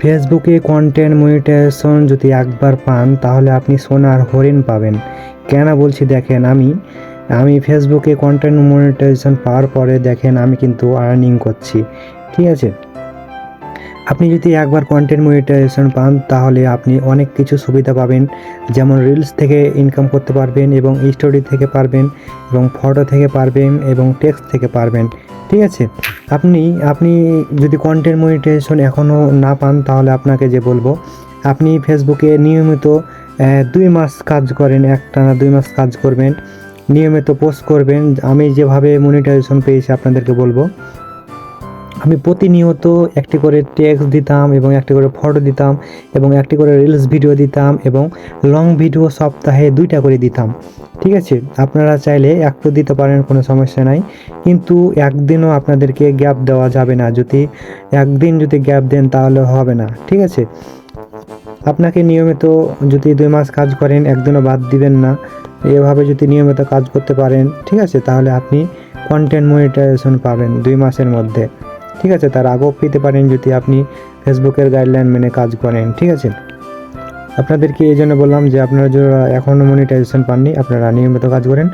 ফেসবুকে content monetization যদি একবার পান, তাহলে আপনি সোনার হরিণ পাবেন। কেন বলছি দেখেন আমি আমি ফেসবুকে কন্টেন্ট মনিটাইজেশন পাওয়ার পরে দেখেন আমি কিন্তু আর্নিং করছি। ঠিক আছে? আপনি যদি একবার কন্টেন্ট মনিটাইজেশন পান, তাহলে আপনি অনেক কিছু সুবিধা পাবেন। যেমন রিলস থেকে ইনকাম করতে পারবেন এবং স্টোরি থেকে পারবেন এবং ফটো থেকে পারবেন এবং টেক্সট থেকে পারবেন। ঠিক আছে? আপনি আপনি যদি কন্টেন্ট মনিটাইজেশন এখনও না পান, তাহলে আপনাকে যে বলব, আপনি ফেসবুকে নিয়মিত দুই মাস কাজ করেন, একটানা দুই মাস কাজ করবেন। নিয়মিত পোস্ট করবেন। আমি যেভাবে মনিটাইজেশন পেয়েছি, আপনাদেরকে বলব। আমি প্রতিনিয়ত একটি করে টেক্সট দিতাম এবং একটি করে ফটো দিতাম এবং একটি করে রিলস ভিডিও দিতাম এবং লং ভিডিও সপ্তাহে দুইটা করে দিতাম। ঠিক আছে? আপনারা চাইলে একটু দিতে পারেন, কোনো সমস্যা নাই। কিন্তু একদিনও আপনাদেরকে গ্যাপ দেওয়া যাবে না। যদি একদিন যদি গ্যাপ দেন তাহলে হবে না। ঠিক আছে? আপনাকে নিয়মিত যদি দুই মাস কাজ করেন, একদিনও বাদ দিবেন না। এভাবে যদি নিয়মিত কাজ করতে পারেন, ঠিক আছে? তাহলে আপনি কন্টেন্ট মনিটাইজেশন পাবেন দুই মাসের মধ্যে। ঠিক আছে? তার আগেও পেতে পারেন যদি আপনি ফেসবুকের গাইডলাইন মেনে কাজ করেন, ঠিক আছে? আপনাদেরকে এই জন্য বললাম যে আপনারা যারা এখনও মনিটাইজেশন পাননি, আপনারা নিয়মিত কাজ করেন।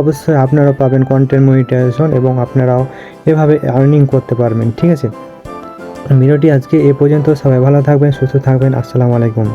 অবশ্যই আপনারা পাবেন কন্টেন্ট মনিটাইজেশন এবং আপনারাও এভাবে আর্নিং করতে পারবেন, ঠিক আছে? ভিডিওটি আজকে এ পর্যন্ত। সবাই ভালো থাকবেন, সুস্থ থাকবেন। আসসালামু আলাইকুম।